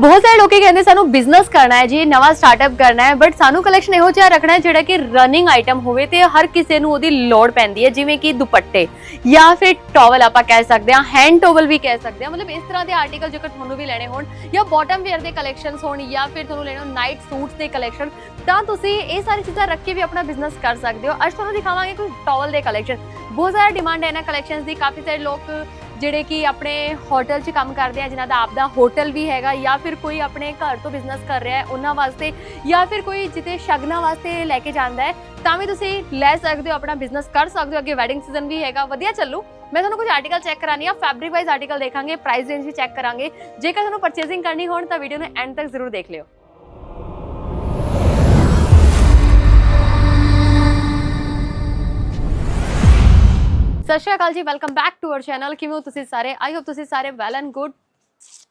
ਬਹੁਤ ਸਾਰੇ ਲੋਕੀ ਕਹਿੰਦੇ ਸਾਨੂੰ ਬਿਜ਼ਨਸ ਕਰਨਾ ਹੈ ਜੀ, ਨਵਾਂ ਸਟਾਰਟਅਪ ਕਰਨਾ ਹੈ ਬਟ ਸਾਨੂੰ ਕਲੈਕਸ਼ਨ ਇਹੋ ਜਿਹਾ ਰੱਖਣਾ ਹੈ ਜਿਹੜਾ ਕਿ ਰਨਿੰਗ ਆਈਟਮ ਹੋਵੇ ਤੇ ਹਰ ਕਿਸੇ ਨੂੰ ਉਹਦੀ ਲੋੜ ਪੈਂਦੀ ਹੈ, ਜਿਵੇਂ ਕਿ ਦੁਪੱਟੇ ਜਾਂ ਫਿਰ ਟਾਵਲ ਆਪਾਂ ਕਹਿ ਸਕਦੇ ਹਾਂ ਹੈਂਡ ਟਾਵਲ ਵੀ ਕਹਿ ਸਕਦੇ ਹਾਂ। ਮਤਲਬ ਇਸ ਤਰ੍ਹਾਂ ਦੇ ਆਰਟੀਕਲ ਜੇਕਰ ਤੁਹਾਨੂੰ ਵੀ ਲੈਣੇ ਹੋਣ ਜਾਂ ਬਾਟਮ ਵੇਅਰ ਦੇ ਕਲੈਕਸ਼ਨਸ ਹੋਣ ਜਾਂ ਫਿਰ ਤੁਹਾਨੂੰ ਲੈਣੇ ਹੋਣ ਨਾਈਟ ਸੂਟਸ ਦੇ ਕਲੈਕਸ਼ਨ ਤਾਂ ਤੁਸੀਂ ਇਹ ਸਾਰੀ ਚੀਜ਼ਾਂ ਰੱਖ ਕੇ ਵੀ ਆਪਣਾ ਬਿਜ਼ਨਸ ਕਰ ਸਕਦੇ ਹੋ। ਅੱਜ ਤੁਹਾਨੂੰ ਦਿਖਾਵਾਂਗੇ ਕੋਈ ਟਾਵਲ ਦੇ ਕਲੈਕਸ਼ਨ ਬਹੁਤ ਜ਼ਿਆਦਾ ਡਿਮਾਂਡ ਹੈ ਇਹਨਾਂ ਕਲੈਕਸ਼ਨਸ ਦੀ, ਕਾਫੀ ਸਾਰੇ ਲੋਕ ਜਿਹੜੇ ਕਿ ਆਪਣੇ ਹੋਟਲ 'ਚ ਕੰਮ ਕਰਦੇ ਆ, ਜਿਨ੍ਹਾਂ ਦਾ ਆਪਦਾ ਹੋਟਲ ਵੀ ਹੈਗਾ, ਜਾਂ ਫਿਰ ਕੋਈ ਆਪਣੇ ਘਰ ਤੋਂ ਬਿਜ਼ਨਸ ਕਰ ਰਿਹਾ ਹੈ, ਉਹਨਾਂ ਵਾਸਤੇ, ਜਾਂ ਫਿਰ ਕੋਈ ਜਿੱਤੇ ਸ਼ਗਨਾਂ ਵਾਸਤੇ ਲੈ ਕੇ ਜਾਂਦਾ ਹੈ, ਤਾਂ ਵੀ ਤੁਸੀਂ ਲੈ ਸਕਦੇ ਹੋ, ਆਪਣਾ ਬਿਜ਼ਨਸ ਕਰ ਸਕਦੇ ਹੋ, ਅੱਗੇ ਵੈਡਿੰਗ ਸੀਜ਼ਨ ਵੀ ਹੈਗਾ, ਵਧੀਆ ਚੱਲੂ। ਮੈਂ ਤੁਹਾਨੂੰ ਕੁਝ ਆਰਟੀਕਲ ਚੈੱਕ ਕਰਾਣੀ ਆ ਫੈਬਰਿਕ ਵਾਈਜ਼ ਆਰਟੀਕਲ ਦੇਖਾਂਗੇ ਪ੍ਰਾਈਸ ਰੇਂਜ ਵੀ ਚੈੱਕ ਕਰਾਂਗੇ। ਜੇਕਰ ਤੁਹਾਨੂੰ ਪਰਚੇਸਿੰਗ ਕਰਨੀ ਹੋਣ, ਤਾਂ ਵੀਡੀਓ ਨੂੰ ਐਂਡ ਤੱਕ ਜ਼ਰੂਰ ਦੇਖ ਲਿਓ। ਸਤਿ ਸ਼੍ਰੀ ਅਕਾਲ ਜੀ welcome back to our channel ਕਿਵੇਂ ਹੋ ਤੁਸੀਂ ਸਾਰੇ? ਆਈ ਹੋਪ ਤੁਸੀਂ ਸਾਰੇ ਵੈਲ ਐਂਡ ਗੁੱਡ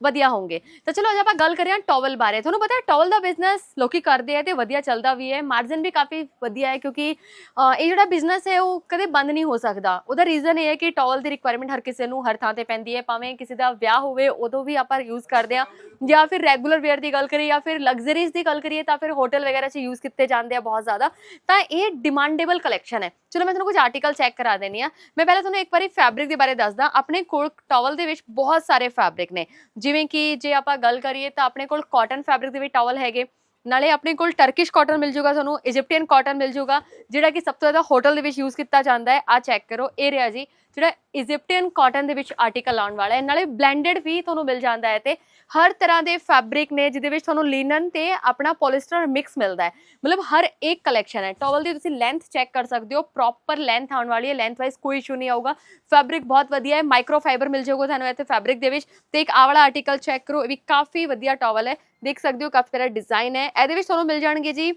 ਵਧੀਆ ਹੋਵੋਗੇ ਤਾਂ ਚਲੋ ਅੱਜ ਆਪਾਂ ਗੱਲ ਕਰੀਏ ਟਾਵਲ ਬਾਰੇ। ਤੁਹਾਨੂੰ ਪਤਾ ਹੈ ਟਾਵਲ ਦਾ ਬਿਜ਼ਨਸ ਲੋਕੀ ਕਰਦੇ ਆ ਤੇ ਵਧੀਆ ਚੱਲਦਾ ਵੀ ਹੈ। ਮਾਰਜਨ ਵੀ ਕਾਫੀ ਵਧੀਆ ਹੈ ਕਿਉਂਕਿ ਇਹ ਜਿਹੜਾ ਬਿਜ਼ਨਸ ਹੈ ਉਹ ਕਦੇ ਬੰਦ ਨਹੀਂ ਹੋ ਸਕਦਾ। ਉਹਦਾ ਰੀਜ਼ਨ ਇਹ ਹੈ ਕਿ ਟਾਵਲ ਦੀ ਰਿਕੁਆਇਰਮੈਂਟ ਹਰ ਕਿਸੇ ਨੂੰ ਹਰ ਥਾਂ ਤੇ ਪੈਂਦੀ ਹੈ। ਭਾਵੇਂ ਕਿਸੇ ਦਾ ਵਿਆਹ ਹੋਵੇ, ਉਦੋਂ ਵੀ ਆਪਾਂ ਯੂਜ਼ ਕਰਦੇ ਆ ਜਾਂ ਫਿਰ ਰੈਗੂਲਰ ਵੇਅਰ ਦੀ ਗੱਲ ਕਰੀਏ ਜਾਂ ਫਿਰ ਲਗਜ਼ਰੀਜ਼ ਦੀ ਗੱਲ ਕਰੀਏ ਤਾਂ ਫਿਰ ਹੋਟਲ ਵਗੈਰਾ 'ਚ ਯੂਜ਼ ਕੀਤੇ ਜਾਂਦੇ ਆ ਬਹੁਤ ਜ਼ਿਆਦਾ। ਤਾਂ ਇਹ ਡਿਮਾਂਡੇਬਲ ਕਲੈਕਸ਼ਨ ਹੈ। ਚਲੋ ਮੈਂ ਤੁਹਾਨੂੰ ਕੁਝ ਆਰਟੀਕਲ ਚੈੱਕ ਕਰਾ ਦੇਣੀ ਆ ਮੈਂ ਪਹਿਲਾਂ ਤੁਹਾਨੂੰ ਇੱਕ ਵਾਰੀ ਫੈਬਰਿਕ ਦੇ ਬਾਰੇ ਦੱਸਦਾ। ਆਪਣੇ ਕੋਲ ਟਾਵਲ ਦੇ ਵਿੱਚ ਬਹੁਤ ਸਾਰੇ ਫੈਬਰਿਕ ਨੇ। ਜਿਵੇਂ ਕਿ ਜੇ ਆਪਾਂ ਗੱਲ ਕਰੀਏ ਤਾਂ ਆਪਣੇ ਕੋਲ ਕਾਟਨ ਫੈਬਰਿਕ ਦੇ ਵੀ ਟਾਵਲ ਹੈਗੇ। ਨਾਲੇ ਆਪਣੇ ਕੋਲ ਟਰਕਿਸ਼ ਕਾਟਨ ਮਿਲ ਜੂਗਾ ਤੁਹਾਨੂੰ ਇਜਿਪਟੀਅਨ ਕਾਟਨ ਮਿਲ ਜੂਗਾ, ਜਿਹੜਾ ਕਿ ਸਭ ਤੋਂ ਜ਼ਿਆਦਾ ਹੋਟਲ ਦੇ ਵਿੱਚ ਯੂਜ਼ ਕੀਤਾ ਜਾਂਦਾ ਹੈ। ਆ ਚੈੱਕ ਕਰੋ, ਇਹ ਰਿਹਾ ਜੀ ਜਿਹੜਾ ਇਜਿਪਟੀਅਨ ਕਾਟਨ ਦੇ ਵਿੱਚ ਆਰਟੀਕਲ ਆਉਣ ਵਾਲਾ ਹੈ, ਨਾਲੇ ਬਲੈਂਡਡ ਵੀ ਤੁਹਾਨੂੰ ਮਿਲ ਜਾਂਦਾ ਹੈ ਤੇ ਹਰ ਤਰ੍ਹਾਂ ਦੇ ਫੈਬਰਿਕ ਨੇ, ਜਿਹਦੇ ਵਿੱਚ ਤੁਹਾਨੂੰ ਲਿਨਨ ਤੇ ਆਪਣਾ ਪੋਲੀਸਟਰ ਮਿਕਸ ਮਿਲਦਾ ਹੈ। ਮਤਲਬ ਹਰ ਇੱਕ ਕਲੈਕਸ਼ਨ ਹੈ। ਟਾਵਲ ਦੀ ਤੁਸੀਂ ਲੈਂਥ ਚੈੱਕ ਕਰ ਸਕਦੇ ਹੋ ਪ੍ਰੋਪਰ ਲੈਂਥ ਆਉਣ ਵਾਲੀ ਹੈ ਲੈਂਥ ਵਾਈਜ਼ ਕੋਈ ਇਸ਼ੂ ਨਹੀਂ ਆਊਗਾ। ਫੈਬਰਿਕ ਬਹੁਤ ਵਧੀਆ ਹੈ ਮਾਈਕਰੋ ਫਾਈਬਰ ਮਿਲ ਜਾਊਗਾ ਤੁਹਾਨੂੰ ਇੱਥੇ ਫੈਬਰਿਕ ਦੇ ਵਿੱਚ। ਤੇ ਇੱਕ ਆਵਲਾ ਆਰਟੀਕਲ ਚੈੱਕ ਕਰੋ, ਇਹ ਵੀ ਕਾਫੀ ਵਧੀਆ ਟਾਵਲ ਹੈ। ਦੇਖ ਸਕਦੇ ਹੋ, ਕਾਫੀ ਤਰ੍ਹਾਂ ਡਿਜ਼ਾਈਨ ਹੈ। ਇਹਦੇ ਵਿੱਚ ਤੁਹਾਨੂੰ ਮਿਲ ਜਾਣਗੇ ਜੀ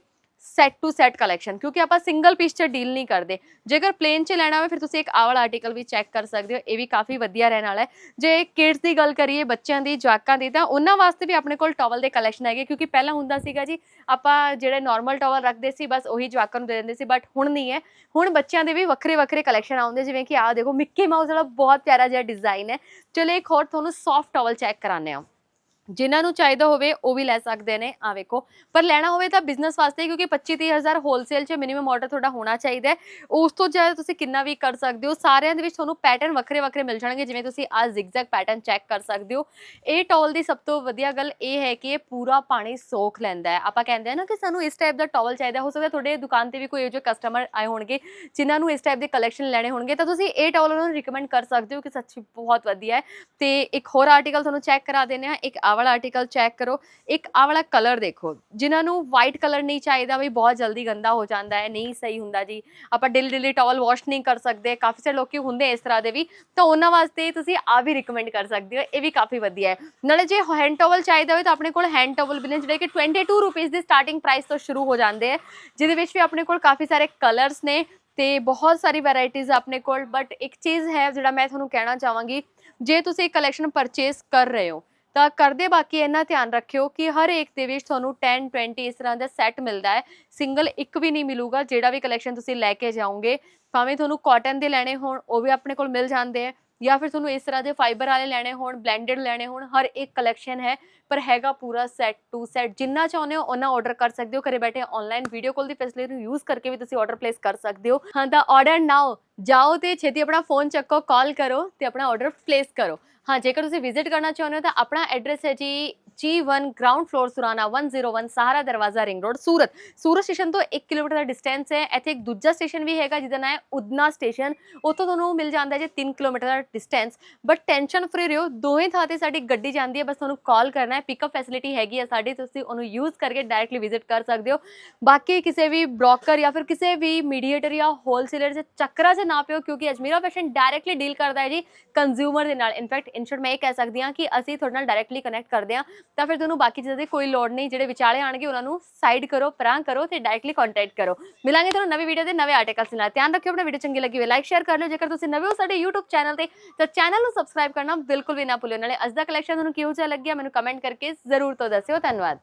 ਸੈੱਟ ਟੂ ਸੈੱਟ ਕਲੈਕਸ਼ਨ ਕਿਉਂਕਿ ਆਪਾਂ ਸਿੰਗਲ ਪੀਸ 'ਚ ਡੀਲ ਨਹੀਂ ਕਰਦੇ। ਜੇਕਰ ਪਲੇਨ 'ਚ ਲੈਣਾ ਹੋਵੇ, ਫਿਰ ਤੁਸੀਂ ਇੱਕ ਆਵਲ ਆਰਟੀਕਲ ਵੀ ਚੈੱਕ ਕਰ ਸਕਦੇ ਹੋ, ਇਹ ਵੀ ਕਾਫੀ ਵਧੀਆ ਰਹਿਣ ਵਾਲਾ ਹੈ। ਜੇ ਕਿਡਸ ਦੀ ਗੱਲ ਕਰੀਏ, ਬੱਚਿਆਂ ਦੀ, ਜਵਾਕਾਂ ਦੀ, ਤਾਂ ਉਹਨਾਂ ਵਾਸਤੇ ਵੀ ਆਪਣੇ ਕੋਲ ਟਾਵਲ ਦੇ ਕਲੈਕਸ਼ਨ ਹੈਗੇ, ਕਿਉਂਕਿ ਪਹਿਲਾਂ ਹੁੰਦਾ ਸੀਗਾ ਜੀ, ਆਪਾਂ ਜਿਹੜੇ ਨਾਰਮਲ ਟਾਵਲ ਰੱਖਦੇ ਸੀ, ਬਸ ਉਹੀ ਜਵਾਕਾਂ ਨੂੰ ਦੇ ਦਿੰਦੇ ਸੀ ਬਟ ਹੁਣ ਨਹੀਂ ਹੈ। ਹੁਣ ਬੱਚਿਆਂ ਦੇ ਵੀ ਵੱਖਰੇ ਵੱਖਰੇ ਕਲੈਕਸ਼ਨ ਆਉਂਦੇ, ਜਿਵੇਂ ਕਿ ਆਹ ਦੇਖੋ ਮਿੱਕੀ ਮਾਊਸ ਵਾਲਾ ਬਹੁਤ ਪਿਆਰਾ ਜਿਹਾ ਡਿਜ਼ਾਈਨ ਹੈ। ਚਲੋ, ਇੱਕ ਹੋਰ ਤੁਹਾਨੂੰ ਸੌਫਟ ਟਾਵਲ ਚੈੱਕ ਕਰਾਉਂਦੇ ਹਾਂ। ਜਿਨ੍ਹਾਂ ਨੂੰ ਚਾਹੀਦਾ ਹੋਵੇ ਉਹ ਵੀ ਲੈ ਸਕਦੇ ਨੇ। ਆ ਵੇਖੋ, ਪਰ ਲੈਣਾ ਹੋਵੇ ਤਾਂ ਬਿਜ਼ਨਸ ਵਾਸਤੇ ਕਿਉਂਕਿ 25 30000 ਹੋਲਸੇਲ 'ਚ ਮਿਨੀਮਮ ਆਰਡਰ ਤੁਹਾਡਾ ਹੋਣਾ ਚਾਹੀਦਾ ਹੈ। ਉਸ ਤੋਂ ਜ਼ਿਆਦਾ ਤੁਸੀਂ ਕਿੰਨਾ ਵੀ ਕਰ ਸਕਦੇ ਹੋ। ਸਾਰਿਆਂ ਦੇ ਵਿੱਚ ਤੁਹਾਨੂੰ ਪੈਟਰਨ ਵੱਖਰੇ ਵੱਖਰੇ ਮਿਲ ਜਾਣਗੇ, ਜਿਵੇਂ ਤੁਸੀਂ ਆ ਜ਼ਿਗਜ਼ੈਗ ਪੈਟਰਨ ਚੈੱਕ ਕਰ ਸਕਦੇ ਹੋ। ਇਹ ਟਾਵਲ ਦੀ ਸਭ ਤੋਂ ਵਧੀਆ ਗੱਲ ਇਹ ਹੈ ਕਿ ਇਹ ਪੂਰਾ ਪਾਣੀ ਸੋਖ ਲੈਂਦਾ ਹੈ। ਆਪਾਂ ਕਹਿੰਦੇ ਆ ਨਾ ਕਿ ਸਾਨੂੰ ਇਸ ਟਾਈਪ ਦਾ ਟਾਵਲ ਚਾਹੀਦਾ ਹੋ। ਸਕਦਾ ਤੁਹਾਡੇ ਦੁਕਾਨ ਤੇ ਵੀ ਕੋਈ ਇਹੋ ਜਿਹੇ ਕਸਟਮਰ ਆਏ ਹੋਣਗੇ, ਜਿਨ੍ਹਾਂ ਨੂੰ ਇਸ ਟਾਈਪ ਦੇ ਕਲੈਕਸ਼ਨ ਲੈਣੇ ਹੋਣਗੇ। ਤਾਂ ਤੁਸੀਂ ਇਹ ਟਾਵਲ ਉਹਨਾਂ ਨੂੰ ਰਿਕਮੈਂਡ ਕਰ ਸਕਦੇ ਹੋ ਕਿ ਸੱਚੀ ਬਹੁਤ ਵਧੀਆ ਹੈ। ਤੇ ਇੱਕ ਹੋਰ ਆਰਟੀਕਲ ਤੁਹਾਨੂੰ ਚੈੱਕ ਕਰਾ ਦਿੰਦੇ ਆ ਇੱਕ ਆਹ ਵਾਲਾ ਆਰਟੀਕਲ ਚੈੱਕ ਕਰੋ। ਇੱਕ ਆਹ ਵਾਲਾ ਕਲਰ ਦੇਖੋ। ਜਿਨ੍ਹਾਂ ਨੂੰ ਵਾਈਟ ਕਲਰ ਨਹੀਂ ਚਾਹੀਦਾ ਵੀ ਬਹੁਤ ਜਲਦੀ ਗੰਦਾ ਹੋ ਜਾਂਦਾ ਹੈ, ਨਹੀਂ ਸਹੀ ਹੁੰਦਾ ਜੀ। ਆਪਾਂ ਡੇਲੀ ਡੇਲੀ ਟਾਵਲ ਵਾਸ਼ ਨਹੀਂ ਕਰ ਸਕਦੇ। ਕਾਫੀ ਸਾਰੇ ਲੋਕੀ ਹੁੰਦੇ ਇਸ ਤਰ੍ਹਾਂ ਦੇ ਵੀ। ਤਾਂ ਉਹਨਾਂ ਵਾਸਤੇ ਤੁਸੀਂ ਆ ਵੀ ਰਿਕਮੈਂਡ ਕਰ ਸਕਦੇ ਹੋ। ਇਹ ਵੀ ਕਾਫੀ ਵਧੀਆ ਹੈ। ਨਾਲੇ ਜੇ ਹੈਂਡ ਟਾਵਲ ਚਾਹੀਦਾ ਹੋਵੇ ਤਾਂ ਆਪਣੇ ਕੋਲ ਹੈਂਡ ਟਾਵਲ ਵੀ ਨੇ, ਜਿਹੜੇ ਕਿ 22 ਰੁਪਏ ਦੀ ਸਟਾਰਟਿੰਗ ਪ੍ਰਾਈਸ ਤੋਂ ਸ਼ੁਰੂ ਹੋ ਜਾਂਦੇ ਹੈ। ਜਿਹਦੇ ਵਿੱਚ ਵੀ ਆਪਣੇ ਕੋਲ ਕਾਫੀ ਸਾਰੇ ਕਲਰਸ ਨੇ ਤੇ ਬਹੁਤ ਸਾਰੀ ਵੈਰਾਈਟੀਆਂ ਆਪਣੇ ਕੋਲ। ਬਟ ਇੱਕ ਚੀਜ਼ ਹੈ ਜਿਹੜਾ ਮੈਂ ਤੁਹਾਨੂੰ ਕਹਿਣਾ ਚਾਹਾਂਗੀ, ਜੇ ਤੁਸੀਂ ਕਲੈਕਸ਼ਨ ਪਰਚੇਸ ਕਰ ਰਹੇ ਹੋ ਤਾਂ ਕਰਦੇ ਬਾਕੀ ਇਹਨਾਂ ਧਿਆਨ ਰੱਖਿਓ ਕਿ ਹਰ ਇੱਕ ਦੇ ਵਿੱਚ ਤੁਹਾਨੂੰ 10 20 ਇਸ ਤਰ੍ਹਾਂ ਦਾ ਸੈੱਟ ਮਿਲਦਾ ਹੈ। ਸਿੰਗਲ ਇੱਕ ਵੀ ਨਹੀਂ ਮਿਲੂਗਾ, ਜਿਹੜਾ ਵੀ ਕਲੈਕਸ਼ਨ ਤੁਸੀਂ ਲੈ ਕੇ ਜਾਓਗੇ। ਭਾਵੇਂ ਤੁਹਾਨੂੰ ਕਾਟਨ ਦੇ ਲੈਣੇ ਹੋਣ, ਉਹ ਵੀ ਆਪਣੇ ਕੋਲ ਮਿਲ ਜਾਂਦੇ ਆ। ਜਾਂ ਫਿਰ ਤੁਹਾਨੂੰ ਇਸ ਤਰ੍ਹਾਂ ਦੇ ਫਾਈਬਰ ਵਾਲੇ ਲੈਣੇ ਹੋਣ ਬਲੈਂਡਡ ਲੈਣੇ ਹੋਣ, ਹਰ ਇੱਕ ਕਲੈਕਸ਼ਨ ਹੈ, ਪਰ ਹੈਗਾ ਪੂਰਾ ਸੈੱਟ ਟੂ ਸੈੱਟ ਜਿੰਨਾ ਚਾਹੁੰਦੇ ਹੋ ਉਹਨਾਂ ਆਰਡਰ ਕਰ ਸਕਦੇ ਹੋ, ਘਰੇ ਬੈਠੇ ਆਨਲਾਈਨ ਵੀਡੀਓ ਕਾਲ ਦੀ ਫੈਸਿਲਿਟੀ ਨੂੰ ਯੂਜ਼ ਕਰਕੇ ਵੀ ਤੁਸੀਂ ਆਰਡਰ ਪਲੇਸ ਕਰ ਸਕਦੇ ਹੋ। ਹਾਂ, ਤਾਂ ਆਰਡਰ ਨਾਓ ਜਾਓ ਤੇ ਛੇਤੀ ਆਪਣਾ ਫੋਨ ਚੱਕੋ ਕਾਲ ਕਰੋ ਤੇ ਆਪਣਾ ਆਰਡਰ ਪਲੇਸ ਕਰੋ। ਹਾਂ, ਜੇਕਰ ਤੁਸੀਂ ਵਿਜ਼ਿਟ ਕਰਨਾ ਚਾਹੁੰਦੇ ਹੋ ਤਾਂ ਆਪਣਾ ਐਡਰੈਸ ਹੈ ਜੀ ਜੀ one ground floor Surana 101 Sahara Darwaja ring road Surat Surat station ਤੋਂ 1 ਕਿਲੋਮੀਟਰ ਦਾ ਡਿਸਟੈਂਸ ਹੈ। ਇੱਥੇ ਇੱਕ ਦੂਜਾ ਸਟੇਸ਼ਨ ਵੀ ਹੈਗਾ ਜਿਹਦਾ ਨਾਮ ਹੈ ਉਦਨਾ ਸਟੇਸ਼ਨ ਉੱਥੋਂ ਤੁਹਾਨੂੰ ਮਿਲ ਜਾਂਦਾ ਹੈ ਜੀ 3 ਕਿਲੋਮੀਟਰ ਦਾ ਡਿਸਟੈਂਸ ਬਟ ਟੈਨਸ਼ਨ ਫਰੀ ਰਹੋ ਦੋਵੇਂ ਥਾਂ ਤੇ ਸਾਡੀ ਗੱਡੀ ਜਾਂਦੀ ਹੈ। ਬਸ ਤੁਹਾਨੂੰ ਕਾਲ ਕਰਨਾ ਹੈ। ਪਿਕਅਪ ਫੈਸਿਲਿਟੀ ਹੈਗੀ ਹੈ ਸਾਡੀ। ਤੁਸੀਂ ਉਹਨੂੰ ਯੂਜ਼ ਕਰਕੇ ਡਾਇਰੈਕਟਲੀ ਵਿਜ਼ਿਟ ਕਰ ਸਕਦੇ ਹੋ। ਬਾਕੀ ਕਿਸੇ ਵੀ ਬ੍ਰੋਕਰ ਜਾਂ ਫਿਰ ਕਿਸੇ ਵੀ ਮੀਡੀਏਟਰ ਜਾਂ ਹੋਲਸੇਲਰ ਦੇ ਚੱਕਰਾਂ 'ਚ ਨਾ ਪਿਓ ਕਿਉਂਕਿ ਅਜਮੀਰਾ ਫੈਸ਼ਨ ਡਾਇਰੈਕਟਲੀ ਡੀਲ ਕਰਦਾ ਹੈ ਜੀ ਕੰਜ਼ਿਊਮਰ ਦੇ ਨਾਲ। ਇਨਫੈਕਟ ਇਨਸ਼ੋਰ ਮੈਂ ਇਹ ਕਹਿ ਸਕਦੀ ਹਾਂ ਕਿ ਅਸੀਂ ਤੁਹਾਡੇ ਨਾਲ ਡਾਇਰੈਕਟਲੀ ਕਨੈਕਟ ਕਰਦੇ ਹਾਂ। ਤਾਂ ਫਿਰ ਤੁਹਾਨੂੰ ਬਾਕੀ ਚੀਜ਼ਾਂ ਦੀ ਕੋਈ ਲੋੜ ਨਹੀਂ, ਜਿਹੜੇ ਵਿਚਾਲੇ ਆਣਗੇ ਉਹਨਾਂ ਨੂੰ ਸਾਈਡ ਕਰੋ, ਪਰਾਂ ਕਰੋ ਤੇ ਡਾਇਰੈਕਟਲੀ ਕੰਟੈਕਟ ਕਰੋ। ਮਿਲਾਂਗੇ ਤੁਹਾਨੂੰ ਨਵੀਂ ਵੀਡੀਓ ਦੇ ਨਵੇਂ ਆਰਟੀਕਲਸ ਨਾਲ। ਧਿਆਨ ਰੱਖਿਓ ਆਪਣਾ ਵੀਡੀਓ ਚੰਗੀ ਲੱਗੀ ਹੋਵੇ ਲਾਈਕ ਸ਼ੇਅਰ ਕਰ ਲਿਓ। ਜੇਕਰ ਤੁਸੀਂ ਨਵੇਂ ਹੋ ਸਾਡੇ YouTube ਚੈਨਲ ਤੇ, ਤਾਂ ਚੈਨਲ ਨੂੰ ਸਬਸਕ੍ਰਾਈਬ ਕਰਨਾ ਬਿਲਕੁਲ ਵੀ ਨਾ ਭੁੱਲਿਓ। ਨਾਲੇ ਅੱਜ ਦਾ ਕਲੈਕਸ਼ਨ ਤੁਹਾਨੂੰ ਕਿਹੋ ਜਿਹਾ ਲੱਗਿਆ, ਮੈਨੂੰ ਕਮੈਂਟ ਕਰਕੇ ਜ਼ਰੂਰ ਤੋਂ ਦੱਸਿਓ। ਧੰਨਵਾਦ।